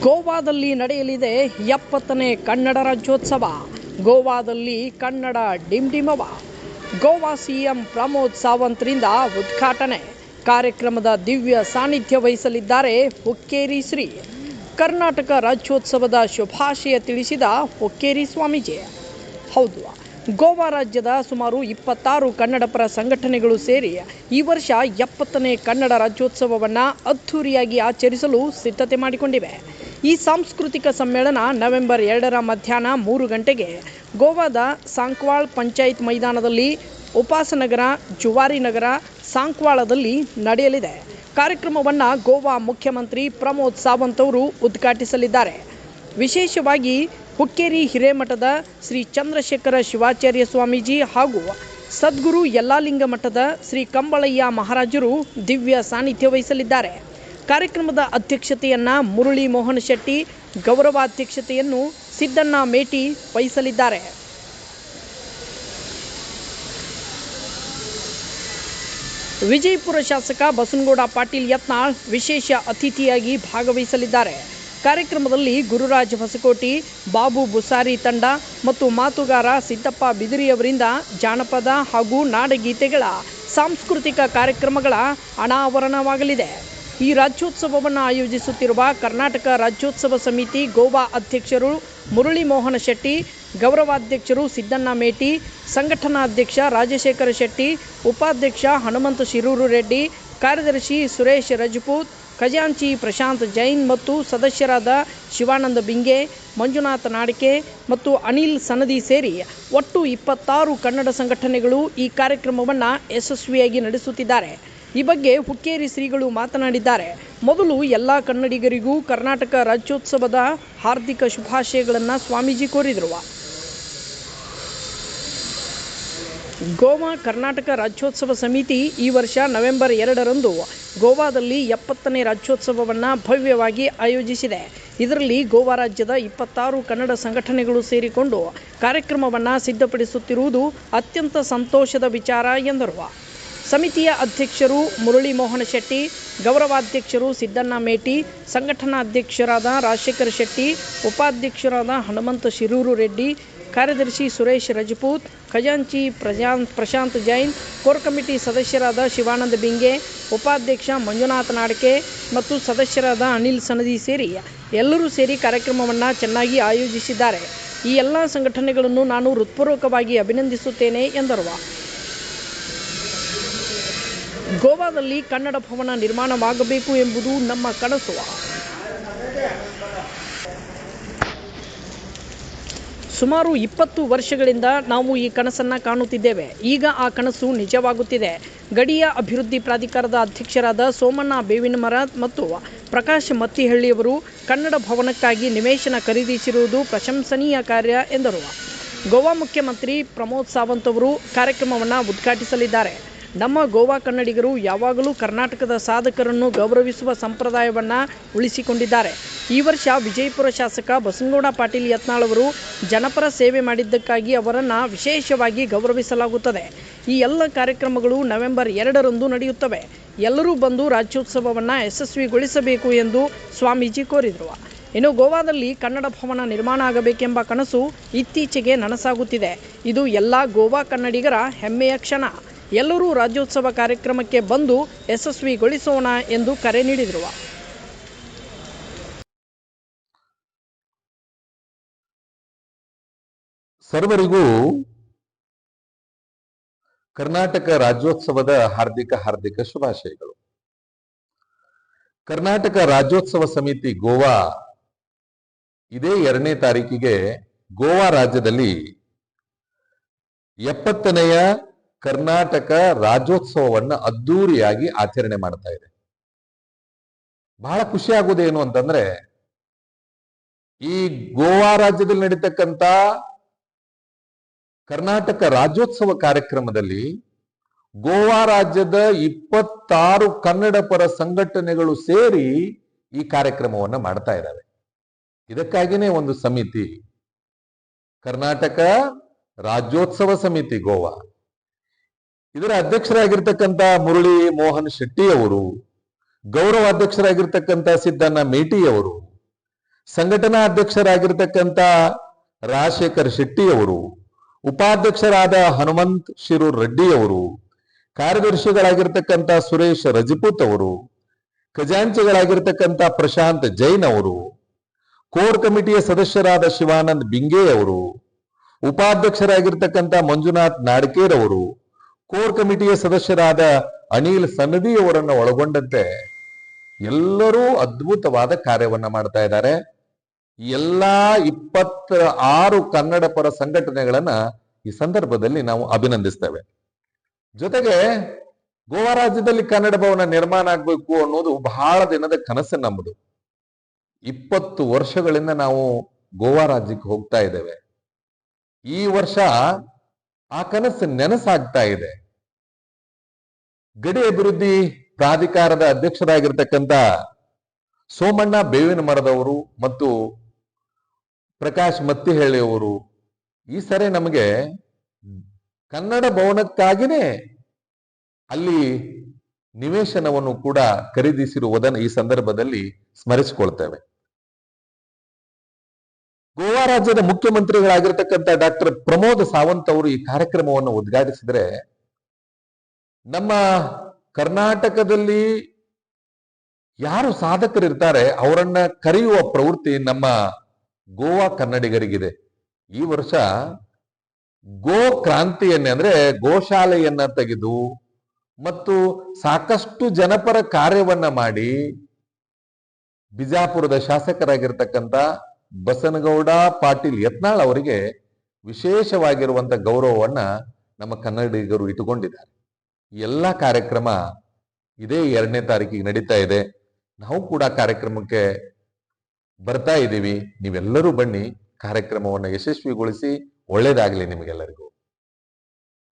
ಗೋವಾದಲ್ಲಿ ನಡೆಯಲಿದೆ ಎಪ್ಪತ್ತನೇ ಕನ್ನಡ ರಾಜ್ಯೋತ್ಸವ. ಗೋವಾದಲ್ಲಿ ಕನ್ನಡ ಡಿಂಡಿಮವ. ಗೋವಾ ಸಿಎಂ ಪ್ರಮೋದ್ ಸಾವಂತ್ರಿಂದ ಉದ್ಘಾಟನೆ. ಕಾರ್ಯಕ್ರಮದ ದಿವ್ಯ ಸಾನ್ನಿಧ್ಯ ವಹಿಸಲಿದ್ದಾರೆ ಹುಕ್ಕೇರಿ ಶ್ರೀ. ಕರ್ನಾಟಕ ರಾಜ್ಯೋತ್ಸವದ ಶುಭಾಶಯ ತಿಳಿಸಿದ ಹುಕ್ಕೇರಿ ಸ್ವಾಮೀಜಿ. ಹೌದು ಗೋವಾ ರಾಜ್ಯದ ಸುಮಾರು ಇಪ್ಪತ್ತಾರು ಕನ್ನಡಪರ ಸಂಘಟನೆಗಳು ಸೇರಿ ಈ ವರ್ಷ ಎಪ್ಪತ್ತನೇ ಕನ್ನಡ ರಾಜ್ಯೋತ್ಸವವನ್ನು ಅದ್ಧೂರಿಯಾಗಿ ಆಚರಿಸಲು ಸಿದ್ಧತೆ ಮಾಡಿಕೊಂಡಿವೆ. ಈ ಸಾಂಸ್ಕೃತಿಕ ಸಮ್ಮೇಳನ ನವೆಂಬರ್ ಎರಡರ ಮಧ್ಯಾಹ್ನ ಮೂರು ಗಂಟೆಗೆ ಗೋವಾದ ಸಾಂಕ್ವಾಳ್ ಪಂಚಾಯತ್ ಮೈದಾನದಲ್ಲಿ, ಉಪಾಸನಗರ, ಜುವಾರಿ ನಗರ ಸಾಂಕ್ವಾಳದಲ್ಲಿ ನಡೆಯಲಿದೆ. ಕಾರ್ಯಕ್ರಮವನ್ನು ಗೋವಾ ಮುಖ್ಯಮಂತ್ರಿ ಪ್ರಮೋದ್ ಸಾವಂತ್ ಅವರು ಉದ್ಘಾಟಿಸಲಿದ್ದಾರೆ. ವಿಶೇಷವಾಗಿ ಹುಕ್ಕೇರಿ ಹಿರೇಮಠದ ಶ್ರೀ ಚಂದ್ರಶೇಖರ ಶಿವಾಚಾರ್ಯ ಸ್ವಾಮೀಜಿ ಹಾಗೂ ಸದ್ಗುರು ಯಲ್ಲಾಲಿಂಗ ಮಠದ ಶ್ರೀ ಕಂಬಳಯ್ಯ ಮಹಾರಾಜರು ದಿವ್ಯ ಸಾನ್ನಿಧ್ಯ ವಹಿಸಲಿದ್ದಾರೆ. ಕಾರ್ಯಕ್ರಮದ ಅಧ್ಯಕ್ಷತೆಯನ್ನ ಮುರಳಿ ಮೋಹನ್ ಶೆಟ್ಟಿ, ಗೌರವಾಧ್ಯಕ್ಷತೆಯನ್ನು ಸಿದ್ದಣ್ಣ ಮೇಟಿ ವಹಿಸಲಿದ್ದಾರೆ. ವಿಜಯಪುರ ಶಾಸಕ ಬಸನಗೌಡ ಪಾಟೀಲ್ ಯತ್ನಾಳ್ ವಿಶೇಷ ಅತಿಥಿಯಾಗಿ ಭಾಗವಹಿಸಲಿದ್ದಾರೆ. ಕಾರ್ಯಕ್ರಮದಲ್ಲಿ ಗುರುರಾಜ್ ಹೊಸಕೋಟಿ, ಬಾಬು ಬುಸಾರಿ ತಂಡ ಮತ್ತು ಮಾತುಗಾರ ಸಿದ್ದಪ್ಪ ಬಿದಿರಿಯವರಿಂದ ಜಾನಪದ ಹಾಗೂ ನಾಡಗೀತೆಗಳ ಸಾಂಸ್ಕೃತಿಕ ಕಾರ್ಯಕ್ರಮಗಳ ಅನಾವರಣವಾಗಲಿದೆ. ಈ ರಾಜ್ಯೋತ್ಸವವನ್ನು ಆಯೋಜಿಸುತ್ತಿರುವ ಕರ್ನಾಟಕ ರಾಜ್ಯೋತ್ಸವ ಸಮಿತಿ ಗೋವಾ ಅಧ್ಯಕ್ಷರು ಮುರಳಿ ಮೋಹನ ಶೆಟ್ಟಿ, ಗೌರವಾಧ್ಯಕ್ಷರು ಸಿದ್ದಣ್ಣ ಮೇಟಿ, ಸಂಘಟನಾಧ್ಯಕ್ಷ ರಾಜಶೇಖರ ಶೆಟ್ಟಿ, ಉಪಾಧ್ಯಕ್ಷ ಹನುಮಂತ ಶಿರೂರು ರೆಡ್ಡಿ, ಕಾರ್ಯದರ್ಶಿ ಸುರೇಶ್ ರಜಪೂತ್ ಖಜಾಂಚಿ, ಪ್ರಶಾಂತ್ ಜೈನ್ ಮತ್ತು ಸದಸ್ಯರಾದ ಶಿವಾನಂದ ಬಿಂಗೆ, ಮಂಜುನಾಥ ನಾಡಿಕೆ ಮತ್ತು ಅನಿಲ್ ಸನದಿ ಸೇರಿ ಒಟ್ಟು ಇಪ್ಪತ್ತಾರು ಕನ್ನಡ ಸಂಘಟನೆಗಳು ಈ ಕಾರ್ಯಕ್ರಮವನ್ನು ಯಶಸ್ವಿಯಾಗಿ ನಡೆಸುತ್ತಿದ್ದಾರೆ. ಈ ಬಗ್ಗೆ ಹುಕ್ಕೇರಿ ಶ್ರೀಗಳು ಮಾತನಾಡಿದ್ದಾರೆ. ಮೊದಲು ಎಲ್ಲ ಕನ್ನಡಿಗರಿಗೂ ಕರ್ನಾಟಕ ರಾಜ್ಯೋತ್ಸವದ ಹಾರ್ದಿಕ ಶುಭಾಶಯಗಳನ್ನು ಸ್ವಾಮೀಜಿ ಕೋರಿದರು. ಗೋವಾ ಕರ್ನಾಟಕ ರಾಜ್ಯೋತ್ಸವ ಸಮಿತಿ ಈ ವರ್ಷ ನವೆಂಬರ್ ಎರಡರಂದು ಗೋವಾದಲ್ಲಿ ಎಪ್ಪತ್ತನೇ ರಾಜ್ಯೋತ್ಸವವನ್ನು ಭವ್ಯವಾಗಿ ಆಯೋಜಿಸಿದೆ. ಇದರಲ್ಲಿ ಗೋವಾ ರಾಜ್ಯದ ಇಪ್ಪತ್ತಾರು ಕನ್ನಡ ಸಂಘಟನೆಗಳು ಸೇರಿಕೊಂಡು ಕಾರ್ಯಕ್ರಮವನ್ನು ಸಿದ್ಧಪಡಿಸುತ್ತಿರುವುದು ಅತ್ಯಂತ ಸಂತೋಷದ ವಿಚಾರ ಎಂದರು. ಸಮಿತಿಯ ಅಧ್ಯಕ್ಷರು ಮುರಳಿ ಮೋಹನ ಶೆಟ್ಟಿ, ಗೌರವಾಧ್ಯಕ್ಷರು ಸಿದ್ದಣ್ಣ ಮೇಟಿ, ಸಂಘಟನಾಧ್ಯಕ್ಷರಾದ ರಾಜಶೇಖರ ಶೆಟ್ಟಿ, ಉಪಾಧ್ಯಕ್ಷರಾದ ಹನುಮಂತ ಶಿರೂರು ರೆಡ್ಡಿ ಕಾರ್ಯದರ್ಶಿ ಸುರೇಶ್ ರಜಪೂತ್, ಖಜಾಂಚಿ ಪ್ರಶಾಂತ್ ಪ್ರಶಾಂತ್ ಜೈನ್, ಕೋರ್ ಕಮಿಟಿ ಸದಸ್ಯರಾದ ಶಿವಾನಂದ ಬಿಂಗೆ, ಉಪಾಧ್ಯಕ್ಷ ಮಂಜುನಾಥ ನಾಡಕೆ ಮತ್ತು ಸದಸ್ಯರಾದ ಅನಿಲ್ ಸನದಿ ಸೇರಿ ಎಲ್ಲರೂ ಸೇರಿ ಕಾರ್ಯಕ್ರಮವನ್ನು ಚೆನ್ನಾಗಿ ಆಯೋಜಿಸಿದ್ದಾರೆ. ಈ ಎಲ್ಲ ಸಂಘಟನೆಗಳನ್ನು ನಾನು ಹೃತ್ಪೂರ್ವಕವಾಗಿ ಅಭಿನಂದಿಸುತ್ತೇನೆ ಎಂದರು. ಗೋವಾದಲ್ಲಿ ಕನ್ನಡ ಭವನ ನಿರ್ಮಾಣವಾಗಬೇಕು ಎಂಬುದು ನಮ್ಮ ಕನಸು. ಸುಮಾರು ಇಪ್ಪತ್ತು ವರ್ಷಗಳಿಂದ ನಾವು ಈ ಕನಸನ್ನು ಕಾಣುತ್ತಿದ್ದೇವೆ. ಈಗ ಆ ಕನಸು ನಿಜವಾಗುತ್ತಿದೆ. ಗಡಿಯ ಅಭಿವೃದ್ಧಿ ಪ್ರಾಧಿಕಾರದ ಅಧ್ಯಕ್ಷರಾದ ಸೋಮಣ್ಣ ಬೇವಿನಮರ ಮತ್ತು ಪ್ರಕಾಶ್ ಮತ್ತಿಹಳ್ಳಿಯವರು ಕನ್ನಡ ಭವನಕ್ಕಾಗಿ ನಿವೇಶನ ಖರೀದಿಸಿರುವುದು ಪ್ರಶಂಸನೀಯ ಕಾರ್ಯ ಎಂದರು. ಗೋವಾ ಮುಖ್ಯಮಂತ್ರಿ ಪ್ರಮೋದ್ ಸಾವಂತ್ ಅವರು ಕಾರ್ಯಕ್ರಮವನ್ನು ಉದ್ಘಾಟಿಸಲಿದ್ದಾರೆ. ನಮ್ಮ ಗೋವಾ ಕನ್ನಡಿಗರು ಯಾವಾಗಲೂ ಕರ್ನಾಟಕದ ಸಾಧಕರನ್ನು ಗೌರವಿಸುವ ಸಂಪ್ರದಾಯವನ್ನು ಉಳಿಸಿಕೊಂಡಿದ್ದಾರೆ. ಈ ವರ್ಷ ವಿಜಯಪುರ ಶಾಸಕ ಬಸನಗೌಡ ಪಾಟೀಲ್ ಯತ್ನಾಳ್ ಅವರು ಜನಪರ ಸೇವೆ ಮಾಡಿದ್ದಕ್ಕಾಗಿ ಅವರನ್ನು ವಿಶೇಷವಾಗಿ ಗೌರವಿಸಲಾಗುತ್ತದೆ. ಈ ಎಲ್ಲ ಕಾರ್ಯಕ್ರಮಗಳು ನವೆಂಬರ್ ಎರಡರಂದು ನಡೆಯುತ್ತವೆ. ಎಲ್ಲರೂ ಬಂದು ರಾಜ್ಯೋತ್ಸವವನ್ನು ಯಶಸ್ವಿಗೊಳಿಸಬೇಕು ಎಂದು ಸ್ವಾಮೀಜಿ ಕೋರಿದರು. ಇನ್ನು ಗೋವಾದಲ್ಲಿ ಕನ್ನಡ ಭವನ ನಿರ್ಮಾಣ ಆಗಬೇಕೆಂಬ ಕನಸು ಇತ್ತೀಚೆಗೆ ನನಸಾಗುತ್ತಿದೆ. ಇದು ಎಲ್ಲ ಗೋವಾ ಕನ್ನಡಿಗರ ಹೆಮ್ಮೆಯ ಕ್ಷಣ. ಎಲ್ಲರೂ ರಾಜ್ಯೋತ್ಸವ ಕಾರ್ಯಕ್ರಮಕ್ಕೆ ಬಂದು ಯಶಸ್ವಿಗೊಳಿಸೋಣ ಎಂದು ಕರೆ ನೀಡಿದರು. ಸರ್ವರಿಗೂ ಕರ್ನಾಟಕ ರಾಜ್ಯೋತ್ಸವದ ಹಾರ್ದಿಕ ಹಾರ್ದಿಕ ಶುಭಾಶಯಗಳು. ಕರ್ನಾಟಕ ರಾಜ್ಯೋತ್ಸವ ಸಮಿತಿ ಗೋವಾ ಇದೇ ಎರಡನೇ ತಾರೀಕಿಗೆ ಗೋವಾ ರಾಜ್ಯದಲ್ಲಿ ಎಪ್ಪತ್ತನೆಯ ಕರ್ನಾಟಕ ರಾಜ್ಯೋತ್ಸವವನ್ನು ಅದ್ದೂರಿಯಾಗಿ ಆಚರಣೆ ಮಾಡ್ತಾ ಇದೆ. ಬಹಳ ಖುಷಿ ಅಂತಂದ್ರೆ, ಈ ಗೋವಾ ರಾಜ್ಯದಲ್ಲಿ ನಡೀತಕ್ಕಂತ ಕರ್ನಾಟಕ ರಾಜ್ಯೋತ್ಸವ ಕಾರ್ಯಕ್ರಮದಲ್ಲಿ ಗೋವಾ ರಾಜ್ಯದ ಇಪ್ಪತ್ತಾರು ಕನ್ನಡ ಪರ ಸಂಘಟನೆಗಳು ಸೇರಿ ಈ ಕಾರ್ಯಕ್ರಮವನ್ನ ಮಾಡ್ತಾ ಇದ್ದಾವೆ ಇದಕ್ಕಾಗಿನೇ ಒಂದು ಸಮಿತಿ, ಕರ್ನಾಟಕ ರಾಜ್ಯೋತ್ಸವ ಸಮಿತಿ ಗೋವಾ. ಇದರ ಅಧ್ಯಕ್ಷರಾಗಿರ್ತಕ್ಕಂಥ ಮುರಳಿ ಮೋಹನ್ ಶೆಟ್ಟಿ ಅವರು, ಗೌರವ ಅಧ್ಯಕ್ಷರಾಗಿರ್ತಕ್ಕಂಥ ಸಿದ್ದಣ್ಣ ಮೇಟಿ ಅವರು, ಸಂಘಟನಾ ಅಧ್ಯಕ್ಷರಾಗಿರ್ತಕ್ಕಂಥ ರಾಜಶೇಖರ್ ಶೆಟ್ಟಿ ಅವರು, ಉಪಾಧ್ಯಕ್ಷರಾದ ಹನುಮಂತ್ ಶಿರೂರ್ ರೆಡ್ಡಿ ಅವರು, ಕಾರ್ಯದರ್ಶಿಗಳಾಗಿರ್ತಕ್ಕಂಥ ಸುರೇಶ್ ರಜಪೂತ್ ಅವರು, ಖಜಾಂಚಿಗಳಾಗಿರ್ತಕ್ಕಂಥ ಪ್ರಶಾಂತ್ ಜೈನ್ ಅವರು, ಕೋರ್ ಕಮಿಟಿಯ ಸದಸ್ಯರಾದ ಶಿವಾನಂದ್ ಬಿಂಗೆ ಅವರು, ಉಪಾಧ್ಯಕ್ಷರಾಗಿರ್ತಕ್ಕಂಥ ಮಂಜುನಾಥ್ ನಾಡ್ಕೇರ್ ಅವರು ಕೋರ್ ಕಮಿಟಿಯ ಸದಸ್ಯರಾದ ಅನಿಲ್ ಸನ್ನದಿ ಅವರನ್ನು ಒಳಗೊಂಡಂತೆ ಎಲ್ಲರೂ ಅದ್ಭುತವಾದ ಕಾರ್ಯವನ್ನ ಮಾಡ್ತಾ ಇದ್ದಾರೆ. ಎಲ್ಲಾ ಇಪ್ಪತ್ತ ಆರು ಕನ್ನಡ ಪರ ಸಂಘಟನೆಗಳನ್ನ ಈ ಸಂದರ್ಭದಲ್ಲಿ ನಾವು ಅಭಿನಂದಿಸ್ತೇವೆ. ಜೊತೆಗೆ ಗೋವಾ ರಾಜ್ಯದಲ್ಲಿ ಕನ್ನಡ ಭವನ ನಿರ್ಮಾಣ ಆಗ್ಬೇಕು ಅನ್ನೋದು ಬಹಳ ದಿನದ ಕನಸು ನಮ್ಮದು ಇಪ್ಪತ್ತು ವರ್ಷಗಳಿಂದ ನಾವು ಗೋವಾ ರಾಜ್ಯಕ್ಕೆ ಹೋಗ್ತಾ ಇದ್ದೇವೆ. ಈ ವರ್ಷ ಆ ಕನಸು ನೆನಸಾಗ್ತಾ ಇದೆ. ಗಡಿ ಅಭಿವೃದ್ಧಿ ಪ್ರಾಧಿಕಾರದ ಅಧ್ಯಕ್ಷರಾಗಿರ್ತಕ್ಕಂಥ ಸೋಮಣ್ಣ ಬೇವಿನ ಮರದವರು ಮತ್ತು ಪ್ರಕಾಶ್ ಮತ್ತಿಹಳ್ಳಿಯವರು, ಈ ಸರಿ ನಮಗೆ ಕನ್ನಡ ಭವನಕ್ಕಾಗಿನೇ ಅಲ್ಲಿ ನಿವೇಶನವನ್ನು ಕೂಡ ಖರೀದಿಸಿರುವುದನ್ನು ಈ ಸಂದರ್ಭದಲ್ಲಿ ಸ್ಮರಿಸಿಕೊಳ್ತೇವೆ. ಗೋವಾ ರಾಜ್ಯದ ಮುಖ್ಯಮಂತ್ರಿಗಳಾಗಿರ್ತಕ್ಕಂಥ ಡಾಕ್ಟರ್ ಪ್ರಮೋದ್ ಸಾವಂತ್ ಅವರು ಈ ಕಾರ್ಯಕ್ರಮವನ್ನು ಉದ್ಘಾಟಿಸಿದರೆ ನಮ್ಮ ಕರ್ನಾಟಕದಲ್ಲಿ ಯಾರು ಸಾಧಕರಿರ್ತಾರೆ, ಅವರನ್ನ ಕರೆಯುವ ಪ್ರವೃತ್ತಿ ನಮ್ಮ ಗೋವಾ ಕನ್ನಡಿಗರಿಗಿದೆ. ಈ ವರ್ಷ ಗೋ ಕ್ರಾಂತಿಯನ್ನೇ ಅಂದ್ರೆ ಗೋಶಾಲೆಯನ್ನ ತೆಗೆದು ಮತ್ತು ಸಾಕಷ್ಟು ಜನಪರ ಕಾರ್ಯವನ್ನ ಮಾಡಿ ಬಿಜಾಪುರದ ಶಾಸಕರಾಗಿರ್ತಕ್ಕಂಥ ಬಸನಗೌಡ ಪಾಟೀಲ್ ಯತ್ನಾಳ್ ಅವರಿಗೆ ವಿಶೇಷವಾಗಿರುವಂತ ಗೌರವವನ್ನ ನಮ್ಮ ಕನ್ನಡಿಗರು ಇಟ್ಟುಕೊಂಡಿದ್ದಾರೆ. ಎಲ್ಲ ಕಾರ್ಯಕ್ರಮ ಇದೇ ಎರಡನೇ ತಾರೀಕಿಗೆ ನಡೀತಾ ಇದೆ. ನಾವು ಕೂಡ ಕಾರ್ಯಕ್ರಮಕ್ಕೆ ಬರ್ತಾ ಇದ್ದೀವಿ. ನೀವೆಲ್ಲರೂ ಬನ್ನಿ. ಕಾರ್ಯಕ್ರಮವನ್ನು ಯಶಸ್ವಿಗೊಳಿಸಿ ಒಳ್ಳೇದಾಗಲಿ ನಿಮಗೆಲ್ಲರಿಗೂ.